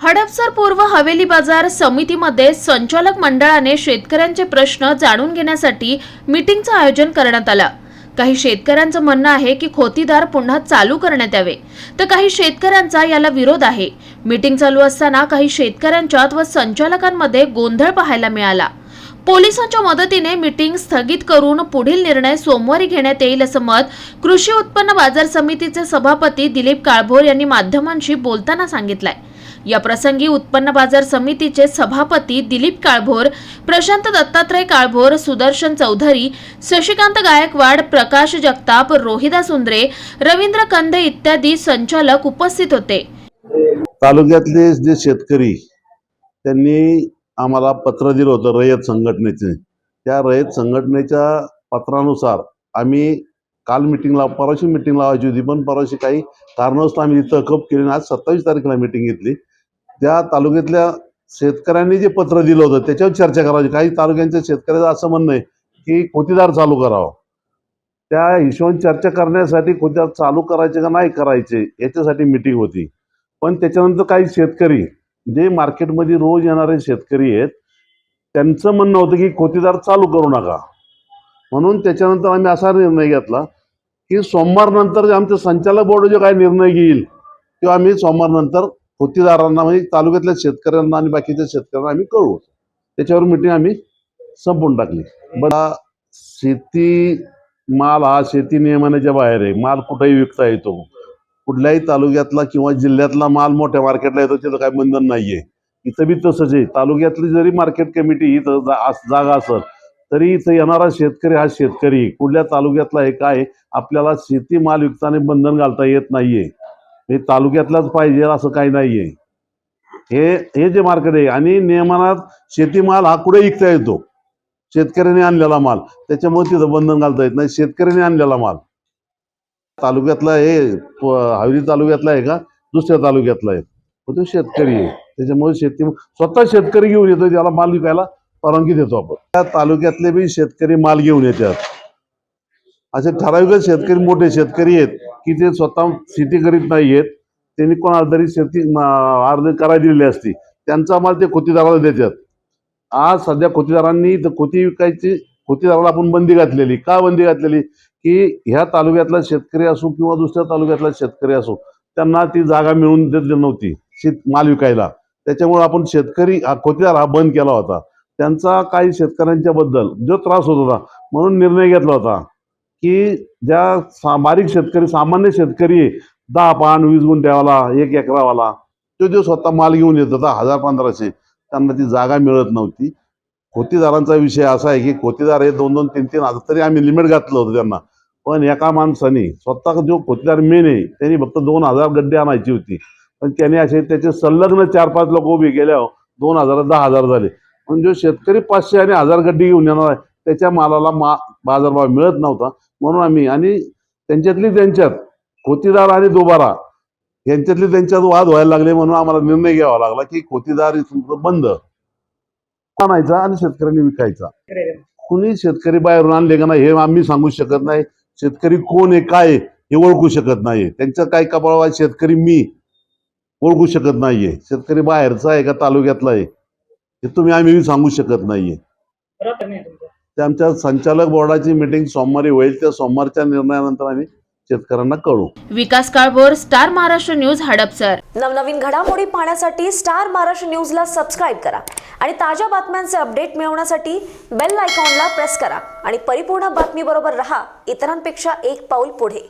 हडपसर पूर्व हवेली बाजार समितीमध्ये संचालक मंडळाने शेतकऱ्यांचे प्रश्न जाणून घेण्यासाठी मीटिंगचं आयोजन करण्यात आलं. काही शेतकऱ्यांचं म्हणणं आहे की खोतीदार पुन्हा चालू करण्यात यावे. तर काही शेतकऱ्यांचा याला विरोध आहे. मीटिंग चालू असताना काही शेतकऱ्यांच्यात व संचालकांमध्ये गोंधळ पाहायला मिळाला. पोलिसांच्या मदतीने मीटिंग स्थगित करून पुढील निर्णय सोमवारी घेण्यात येईल असं मत कृषी उत्पन्न बाजार समितीचे सभापती दिलीप काळभोर यांनी माध्यमांशी बोलताना सांगितलंय. या प्रसंगी उत्पन्न बाजार समितीचे सभापती दिलीप काळभोर प्रशांत दत्तात्रय काळभोर सुदर्शन चौधरी शशिकांत गायकवाड प्रकाश जगताप रोहिदास उंद्रे रवींद्र कंदे इत्यादी संचालक उपस्थित होते. तालुक्यातले जे शेतकरी त्यांनी आम्हाला पत्र दिलं होतं रयत संघटनेचे. त्या रयत संघटनेच्या पत्रानुसार आम्ही काल मिटिंगला परवाशी मिटिंग लावायची होती पण परवाशी काही कारणास्तव आम्ही तिथं केली आणि आज सत्तावीस तारखेला मिटिंग घेतली. त्या तालुक्यातल्या शेतकऱ्यांनी जे पत्र दिलं होतं त्याच्यावर चर्चा करायची काही तालुक्यांच्या शेतकऱ्याचं असं म्हणणं आहे की खोतीदार चालू करावं. त्या हिशोबाने चर्चा करण्यासाठी खोतीदार चालू करायचे का नाही करायचे याच्यासाठी मिटिंग होती. पण त्याच्यानंतर काही शेतकरी जे मार्केटमध्ये रोज येणारे शेतकरी आहेत त्यांचं म्हणणं होतं की खोतीदार चालू करू नका. म्हणून त्याच्यानंतर आम्ही असा निर्णय घेतला की सोमवार नंतर जे आमचे संचालक बोर्ड जो काही निर्णय घेईल किंवा आम्ही सोमवार होतीदारांना म्हणजे तालुक्यातल्या शेतकऱ्यांना आणि बाकीच्या शेतकऱ्यांना आम्ही कळवू. त्याच्यावर मिटिंग आम्ही संपवून टाकली. बघा शेती माल हा शेती नियमनाच्या बाहेर आहे. माल कुठेही विकता येतो. कुठल्याही तालुक्यातला किंवा जिल्ह्यातला माल मोठ्या मार्केटला येतो त्याचं काही बंधन नाहीये. इथं बी तसंच आहे. तालुक्यातली जरी मार्केट कमिटी इथं जा जागा असेल तरी इथं येणारा शेतकरी हा शेतकरी. कुठल्या तालुक्यातला आहे काय आपल्याला शेती माल विकताना बंधन घालता येत नाहीये. हे तालुक्यातलाच पाहिजे असं काही नाहीये. हे हे जे मार्केट आहे आणि नियमनात शेतीमाल हा कुठे विकता येतो? शेतकऱ्याने आणलेला माल. त्याच्यामुळे तिथं बंधन घालता येत नाही. शेतकऱ्याने आणलेला माल. तालुक्यातला हे प- हवेली तालुक्यातला आहे का? दुसऱ्या तालुक्यातला आहे. तो शेतकरी आहे. त्याच्यामुळे शेती स्वतः शेतकरी घेऊन येतो त्याला माल विकायला परवानगी देतो आपण. त्या तालुक्यातले बी शेतकरी माल घेऊन येतात. असे ठराविकच शेतकरी मोठे शेतकरी आहेत. की ते स्वतः शेती करीत नाही आहेत त्यांनी कोणाला तरी शेती म, करायला दिलेली असती. त्यांचा माल ते खोतीदाराला देतात. आज सध्या खोतीदारांनी तर खोती विकायची खोतीदाराला आपण बंदी घातलेली. का बंदी घातलेली? की ह्या तालुक्यातला शेतकरी असो किंवा दुसऱ्या तालुक्यातला शेतकरी असो त्यांना ती जागा मिळून देतली नव्हती शेत माल विकायला. त्याच्यामुळे आपण शेतकरी खोतीदार हा बंद केला होता. त्यांचा काही शेतकऱ्यांच्या बद्दल जो त्रास होत होता म्हणून निर्णय घेतला होता. की ज्या बारीक शेतकरी सामान्य शेतकरी दहा पान वीस गुंठ्यावाला एक एकरावाला तो जो स्वतः माल घेऊन येत होता हजार पंधराशे त्यांना ती जागा मिळत नव्हती. खोतीदारांचा विषय असा आहे की खोतीदार हे दोन दोन तीन तीन हजार तरी आम्ही लिमिट घातलं होतं त्यांना. पण एका माणसाने स्वतः जो खोतीदार मेन आहे त्यांनी फक्त दोन हजार गड्डे आणायची होती. पण त्याने असे त्याचे संलग्न चार पाच लोक उभे गेल्यावर हो, दोन हजार दहा हजार झाले. पण जो शेतकरी पाचशे आणि हजार गड्डी घेऊन येणार आहे त्याच्या मालाला मा बाजारभाव मिळत नव्हता. म्हणून आम्ही आणि त्यांच्यातली त्यांच्यात खोतीदार आणि दोबारा यांच्यातले त्यांच्यात वाद व्हायला लागले म्हणून आम्हाला निर्णय घ्यावा लागला की खोतीदार बंद. आणायचा आणि शेतकऱ्यांनी विकायचा. कुणी शेतकरी बाहेरून आणले का नाही हे आम्ही सांगू शकत नाही. शेतकरी कोण आहे काय हे ओळखू शकत नाही त्यांचं काय कपाळा शेतकरी मी ओळखू शकत नाहीये. शेतकरी बाहेरचा आहे का तालुक्यातला आहे हे तुम्ही आम्ही सांगू शकत नाहीये. ते आमच्या संचालक बोर्डाची मिटिंग सोमवारी होईल. त्या सोमवारच्या निर्णयानंतर आम्ही शेतकऱ्यांना कळू विकास काळभोर स्टार महाराष्ट्र न्यूज हडपसर. नवनवीन घडामोडी पाहण्यासाठी स्टार महाराष्ट्र न्यूजला सबस्क्राईब करा आणि ताज्या बातम्यांचे अपडेट मिळवण्यासाठी बेल आयकॉनला प्रेस करा. आणि परिपूर्ण बातमीबरोबर रहा. इतरांपेक्षा एक पाऊल पुढे.